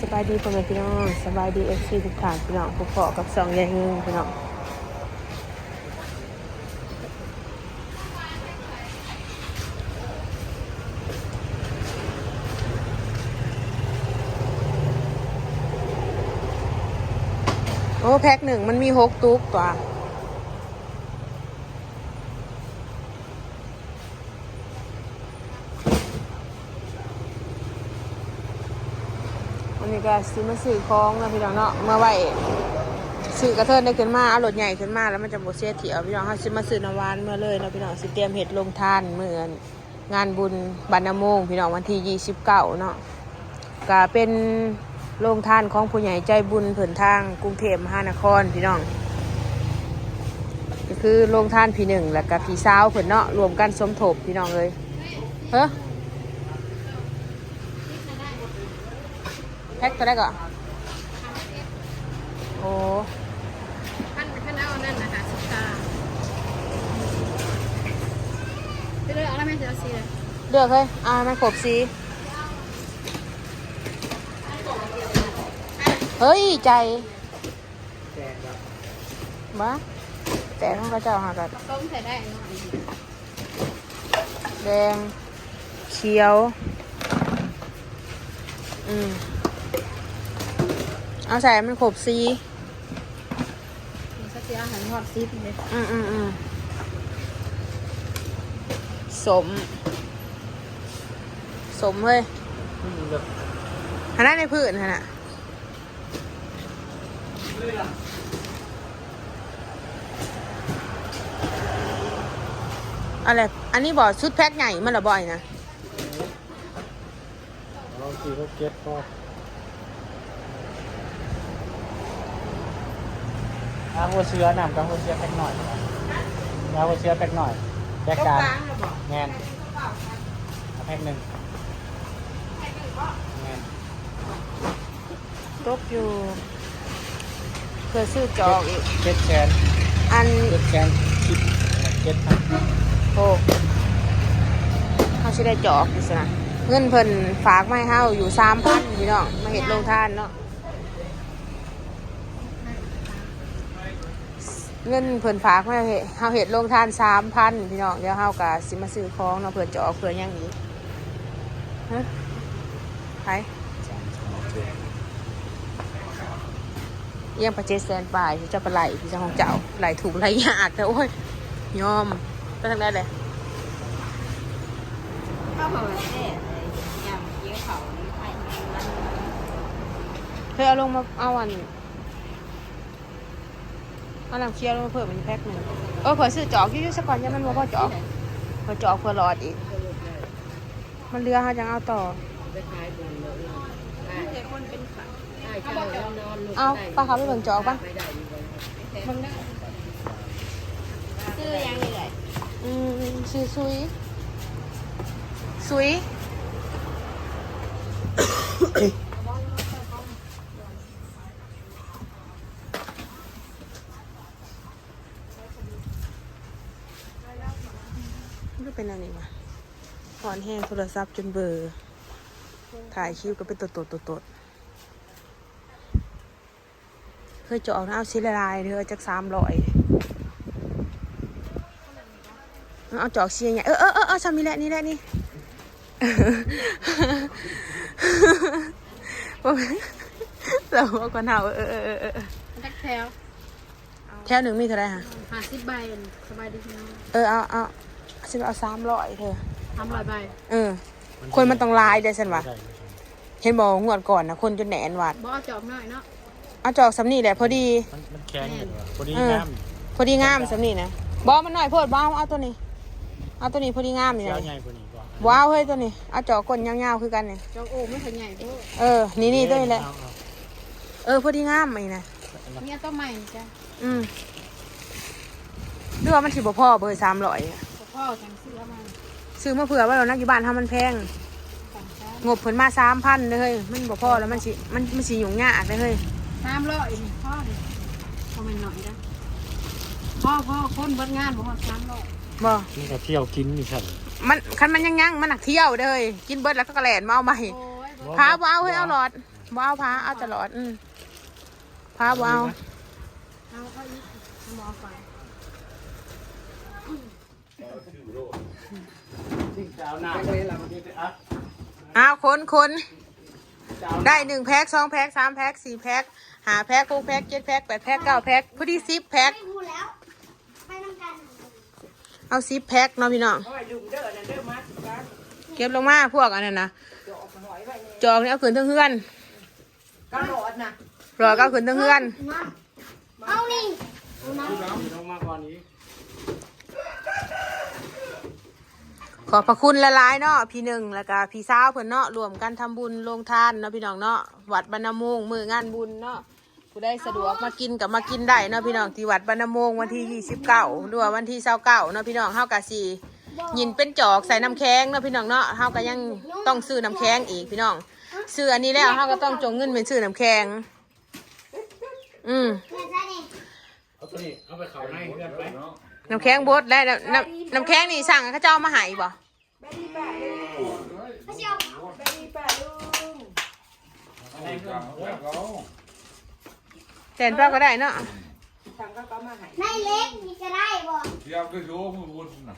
สบายดีพ่อแม่พี่น้องสบายดีเอฟซีทุกท่านพี่น้องพวกพ่อกับสองยายเงงพี่น้องโอ้แพ็คหนึ่งมันมีหกตุ๊กตัว นี้ก็ซื้อมาซื้อของนะพี่น้องเนาะเมื่อไหวซื้อกระเทินได้ขึ้นมาเอารถใหญ่ขึ้นมาแล้วมันจะบเสียเที่ยวพี่น้องเขาซื้อมาซื้อนวานเมื่อเลยเนาะพี่น้องสิเตรียมเห็ดลงทานเหมือนงานบุญบรรณโมงพี่น้องวันที่ยี่สิบเก้าเนาะก็เป็นโรงทานของผู้ใหญ่ใจบุญเผินทางกรุงเทพมหานครพี่น้องก็คือโรงทานพี่หนึ่งแล้วก็พี่สาวเพิ่นเนาะรวมกันสมทบพี่น้องเลยเฮ้อ แพ็คตัวได้ก่อนโอ้ขั้นขั้นเอานั่นนะคะสิตาไปเลยเอาแล้วแม่จะเอาสีเลยเลือกเลยอ่ามันครบสีเฮ้ย ใจมาแต่ของกระเจ้าหากันต้มใส่ได้แดงเขียว อืม เอาใส่ให้มันครบสีมีสักทีอาหารทอดซีดเลยอืมอืมอืมสม สมเฮ้ยหันหน้าในพื้นหันน่ะอะไรอันนี้บอกชุดแพ็คใหญ่มันละบ่อยนะลองสี่ก็เก็ตก็ น้ำวัวเชื้อน้ำกับวัวเชื้อแพ็กหน่อยน้ำวัวเชื้อแพ็กหน่อยแพ็กกลางแงนเอาแพ็กหนึ่งแงนตกอยู่เพื่อซื้อจอกอีกเก็ตแชนอันเก็ตแชนคิดเก็ตครับโอ้เขาสิได้จอกดิสนะเงินเพิ่นฝากมาให้เฮาอยู่สามพันพี่น้องมาเห็ดโรงทานเนาะ เงินเพิ่นฝากมาให้เฮาเห็ดโรงทานสามพันพี่น้องเดี๋ยวเฮากะสิมาซื้อของเนาะเพื่อจอกเพื่อหยังนี้ฮะไปเยี่ยมประเจแสนปลายที่เจะไปไหลพี่เจ้าของเจ้าไหลถูกไหลยากแต่โอ้ยยอมไปทางใดเลยข้าวผัดแซ่ยำเกี๊ยวเขาไข่มันเคยเอาลงมาเอาอัน เอาน้ำเคี่ยวลงมาเพิ่มเป็นแพ็คหนึ่งเออเผื่อซื้อจอกอยุ่ๆสักก่อนยังมันบ่พอจอกเผื่อจอกเผื่อหลอดอีก มันเรือเขาจังเอาต่อเอาปลาเขาไปเบิ่งจอกปะชื่อยังไงอืมซื้อซุยซุยมันก็เป็นอะไรวะถ อนแห้งโทรศัพท์จนเบอร์ถ่ายคลิปก็เป็นตัวตัวตัวตัวเคยเจาะเอาชิ้นละลายเธอจากสามร้อยเอาจอกเชียร์ใหญ่เออเออเออเออชามีแหละนี่แหละนี่เราว่ากันเอาเออเออเออเออแถวแถวหนึ่งมีเท่าไหรฮะหาสิบใบสบายดีพี่น้องเออเอาเอาฉันเอาสามร้อยเธอ ทำลอยใบเออ คนมันต้องลายได้ฉันวะได้เห็นบอกงวดก่อนนะคนจนแหนนวัดบ่เอาจอบหน่อยเนาะเอาจอกสำนีแหละพอดี มันมันแข็งอยู่ว่ะพอดีเออน้พอดีงามสำนีนะบอมันหน่อยโพดบอเอาตัวนี้ เอาตัวนี้พอดีงามำนี่เชื้อนะใหญ่กว่านี้ก่อนว้าวเฮ้ยตัวนี้เอาจอกก้นยาวๆคือกันเนี่ยจอบโอ่ไม่ขยใหญ่เด้อเออนี่นี่ตัวนี้แหละเอาเอาเออพอดีงามไอ้นะเนี่ยต้นใหม่จ้ะอืมเรือว่ามันสิบ่พ่อเบอร์สามร้อย พ่อสั่ง ซื้อมาซื้อมาเผื่อว่าเรานักอยู่บ้านทำมันแพงสั่งจ้ะงบเพิ่นมาสามพันเลยมันบ่พ่อแล้วมันสิมันมันสิยุ่งยากเลยเฮ้ยน้ำร้อยนี่พ่อดิพอมันหน่อยนะพ่อพ่อคนเบิดงานบ่ฮอดน้ำร้อยบ่นี่ก็เที่ยวกินนี่ฉันมันคันมันยังยังมันหนักเที่ยวเด้อเฮ้ยกินเบิดแล้วก็กระแหลนมาเอาใหม่โอ้ยพาบ่เอาให้เอาหลอดบ่เอาพาเอาตลอดอืมพาบ่เอาเอาเอาอีกเอาหมอไปที่จะเอาหน้าไปเราที่จะอัพเอาคนคนจะเอาได้หนึ่งแพ็คสองแพ็คสามแพ็คสี่แพ็คห้าแพ็คหกแพ็คเจ็ดแพ็คแปดแพ็คเก้าแพ็คพอดีสิบแพ็คไม่พูดแล้วไม่ต้องการเอาสิบแพ็คเนาะพี่น้องเก็บลงมาพวกอันนั้นนะจอกนี่เอาขืนทั้งเฮือนกระโดดนะรอก็เอาขืนทั้งเฮือนมาเอานี่ ลงมาก่อนนี้ ขอบพระคุณละลายเนาะพี่หนึ่งแล้วก็พี่สาวเพิ่นเนาะรวมกันทำบุญลงทานเนาะพี่น้องเนาะวัดบรรณมงมืองานบุญเนาะผู้ได้สะดวกมากินกับมากินได้เนาะพี่น้องที่วัดบรรณมงวันที่ยี่สิบเก้าหรือว่าวันที่เศร้าเก้าเนาะพี่น้องเฮากะสียินเป็นจอกใส่น้ำแข็งเนาะพี่น้องเนาะเฮาก็ยังต้องซื้อน้ำแข็งอีกพี่น้องซื้ออันนี้แล้วเฮาก็ต้องจงเงินเป็นซื้อน้ำแข็งอืมเงินใช่นี่เอาตัวนี้เอาไปเขาในเพื่อนไป น้ำแข็งบดแล้วน้ำน้ำน้ำแข็งนี่สั่งให้เขาเจ้ามาใหายบ่ไม่ใช่เอาในเพื่อนเออแต่นเปล่าก็ได้เนาะในเล็กมีก็ได้บ่ Ja, det går mot vuxna.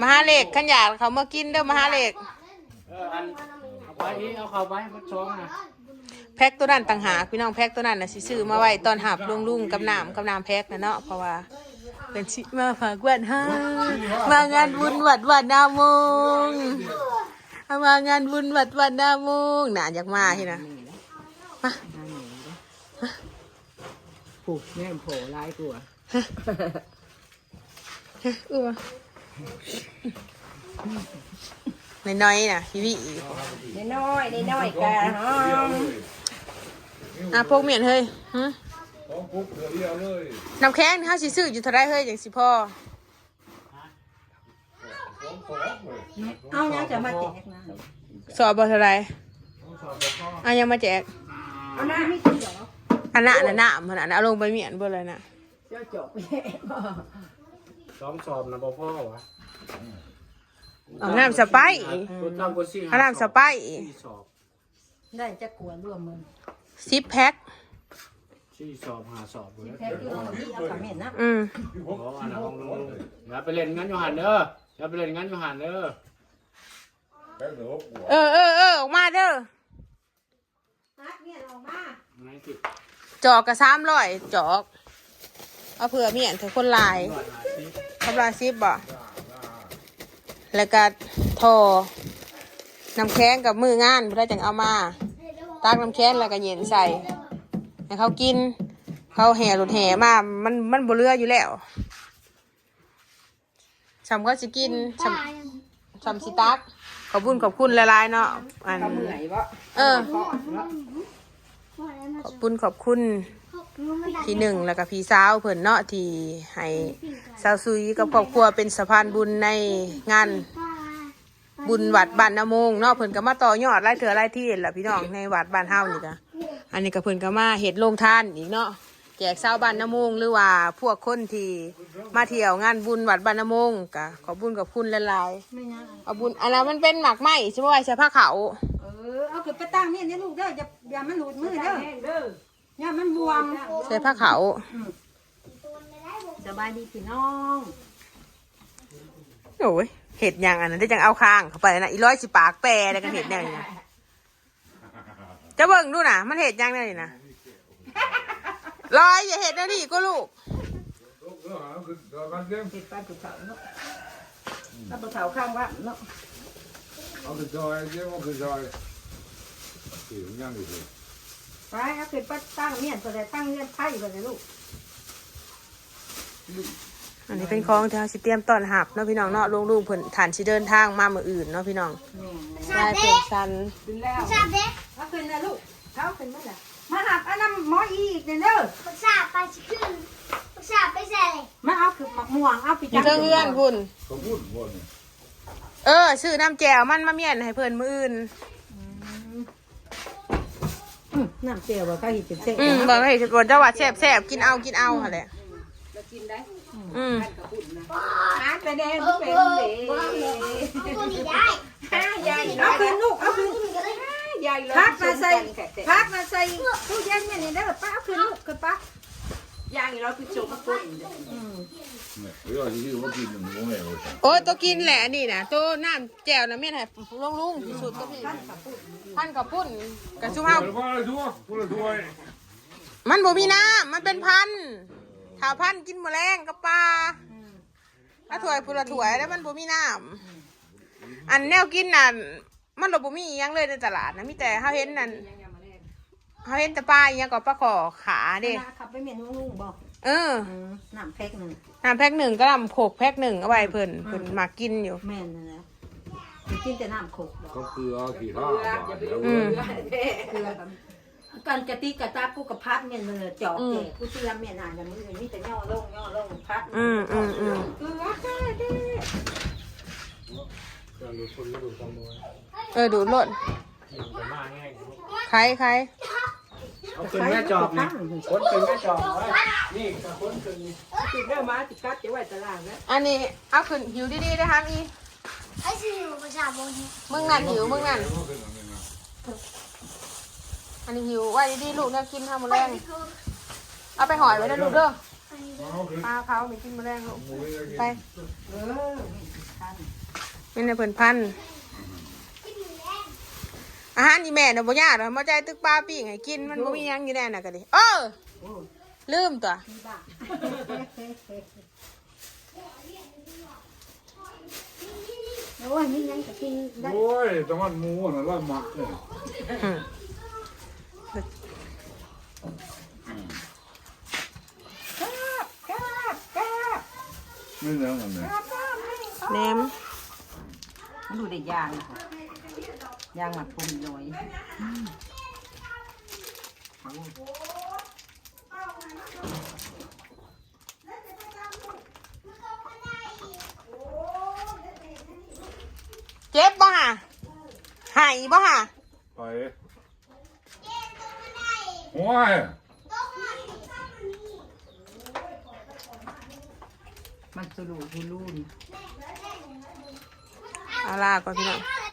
มหาเหล็กขันอยากเขามากินเด้อมหาเหล็กเอออันเอาไปอีกเอาเข้าไปมันช้องนะแพ็กตัวนั้นต่างหากพี่น้องแพ็กตัวนั้นน่ะสิซื้อมาไว้ตอนหับลุงลุงๆกับน้ำกับน้ำแพ็กนะเนาะเพราะว่า เป็นชิมาฝากวันให้มางานบุญวัดวัดนามงมางานบุญวัดวัดนามงน่ะอยากมาที่นะมาผูกแม่โผล่ลายกลัวอู้มาน้อยๆน่ะพี่วิน้อยๆน้อยๆกันฮะอะพวกเมียนเฮ้ย หึ De kokar det เลยน้ำแข็งนี่เฮาสิซื้ออยู่เท่าไรเฮ้ยจังสิพ่อเอายังจะมาแจกนะสอบบ่เท่าไรอะยังมาแจกเอาหน้าไม่กินเหรออันน่ะอันน่ะมันอันน่ะเอาลงไปเมียนเบ่เลยน่ะเจ้าจบแย่สองสอบนะบ่พ่อวะเอาน้ำสไปซ์ตัวเจ้าก็สี่เอาน้ำสไปซ์สี่สอบได้จะกลัวร่วมมือสิบแพ็ค สี่สอบห้าสอบเลยแพ้ที่เราที่เอาขมิ้นนะอืมอ๋ออันนั้นของลุงอย่าไปเล่นงั้นอยู่หันเด้ออย่าไปเล่นงั้นอยู่หันเด้อ Pelle upp เออเออเออออกมาเด้อฮักเนี่ยออกมาไหนสิจอกกระซ้ำร้อยจอก เอาเผื่อเมียนเถอะคนหลายคำลาซิบบ่แล้วก็ทอน้ำแข็งกับมืองานเพื่อจังเอามาตักน้ำแข็งแล้วก็เย็นใส่ ให้เขากิน เขาแห่รถแห่มา มันมันบ่เรืออยู่แล้วชำก็จะกินชป้าำชำสิตัก ขอบคุญขอบคุณละลายๆเนาะอันเหนื่อยปะเออ ขอบคุณขอบคุณพี่หนึ่งแล้วก็พี่สาวเพิ่นเนาะที่ให้สาวซุยกับครอบครัวเป็นสะพานบุญในงานบุญวัดบ้านนาโมงเนาะเพิ่นก็มาต่อยอดไล่เถื่อไล่ที่แหละพี่น้องในวัดบ้านเฮานี่ก็ อันนี้ก็เพิ่นก็มาเฮ็ดโรงทานอีกเนาะแจกชาวบ้านนาโมงหรือว่าพวกคนที่มาเที่ยวงานบุญวัดบ้านนาโมงก็ขอบคุญขอบคุณหลายไม่นะๆเอาบุญอันนั้นมันเป็นหมากไหมใช่ไหมใช่ผ้าขาวเออ เอาขึ้นไปตั้งเนี่ยเนี่ยลูกเด้ออย่าอย่ามันหลุดมือเด้ออย่ามันบวม ใช่ผ้าขาวสบายดีพี่น้องโอ้ยเห็ดอย่างอันนั้นได้จังเอาข้างเข้าไปนะอีร้อยสิปากแปรแล้วกันเห็ดแนวนี้นะ จะเบิ่งดูนะมันเห็ดอย่างแนวนี้นะร้อยอย่าเห็ดนะดิก็ลูก Då har han då har han glömt. ติดไปผูกเสาเนาะถ้าผูกเสาข้างว่าเนาะ Han betalar, det var betalar. Det är inga nyheter. ไปเอาขึ้นไปตั้งเนี่ยตัวใดตั้งเงื่อนไพ่ตัวใดลูก อันนี้เป็นของที่เราสิเตรียมต้อนหับเนาะพี่น้องเนาะลุงลุงเพิ่นฐานสิเดินทางมาเมื่ออื่นเนาะพี่น้องชาได้เด็เพิ่กนสันขึ้นแล้วชาเด็กเอาขึ้นนะลูกเขาขึ้นมาแล้วมาหับอันนั้นหมออีกเนี่ยเด้อปรึกษาไปสิขึ้นปรึกษาไปใส่เลยมาเอาขึ้นหมักม่วงเอาไปอยู่เทิงเอื้อนพุ่น Kom bort var det. เออซื้อน้ำแจวมันมาเมียนให้เพิ่นมื้ออื่นอืมน้ำเจียวว่าเขาเห็นเป็นเส้นอืมบอกให้บนเจ้าว่าแซ่บแซ่บกินเอากินเอาหั่นแหละ อืมหาไปแดงเออเป็เอนอเด็ตัวนี้ได้เอาขึ้นลูกเอาขึ้นตัวนี้ก็ได้ยายพักมาใส่พักมาใส่ตู้เย็นเนี่ยนี่เด้อป้าเอาขึ้นลูกขึ้นป้าย่างอีเราคือจมกุ้ง Io io lo chiedo, non è lo โอ้ยตัวกินแหละอันนี่นะตัวน้ำแจ่วนะเมียนให้ลุงลุงที่สุดก็พี่พันกับปุ้นกับชุบเฮา Quella tua, quella tua è. มันบ่มีน้ำมันเป็นพันธุ์ ถ้าพันธุ์กินแมลงกับปลาละถวยพุละถวยแล้วมันบ่มีน้ำอันแนวกินน่ะมันบ่มีอิหยังเลยในตลาดนะมีแต่เฮาเห็นนั่นเฮาเห็นแต่ปลาอหยังก็ปลาขอขาเด้ขับไปเมียนลุงบอกเออน้ำแพ็กหนึ่งน้ำแพ็คหนึ่งก็น้ำโขกแพ็คหนึ่งเอาไว้เพิ่นเพิ่นมากินอยู่แม่นนะนะกินแต่น้ำโขก Có cửa chi ha. อืมคือแบบ กันกะติกะตากูกับพัดเมียนมือจอกแก่กูเชื่อเมียนอ่านมือนี่แต่ย่อลงย่อลงพัดอืมอืมอืมคือว่าแค่เด้เออดูดรถจะมาง่ายใครใครเอาขึ้นแม่จอบนี่คนขึ้นแม่จอบไว้นี่กับคนขึ้นนี่ติดเรื่องมาติดกัดจะไว้ตลาดแล้วอันนี้เอาขึ้นหิวดีๆนะคะอีไอ้สิวประชาบนมึงนั่นหิวมึงนั่น อันนี้หิวไว้ดีๆลูกเนี่ยกินข้าวมะแรงเอาไปหอยไว้นะลูกเด้อปลาเขาไม่กินมะแรงลูกไปเออเป็นในเพิ่นพันธุ์อาหารนี่แม่เนาะบ่ยากหรอกมาใจตึกปลาปิ้งให้กินมันบ่มีหยังอยู่แน่น่ะก็ดิเออลืมตัวโอ้ยนี่ยังจะกินได้ Oi, tomat mu na la mak. อืม Men det är det. แหนมดูได้ยางยางหมักพุ่มน้อยเจ็บบ่ฮะหายบ่ฮะ Vad är? Oj! มันสรุปบุลูนเอาลาก่อนพี่น้อง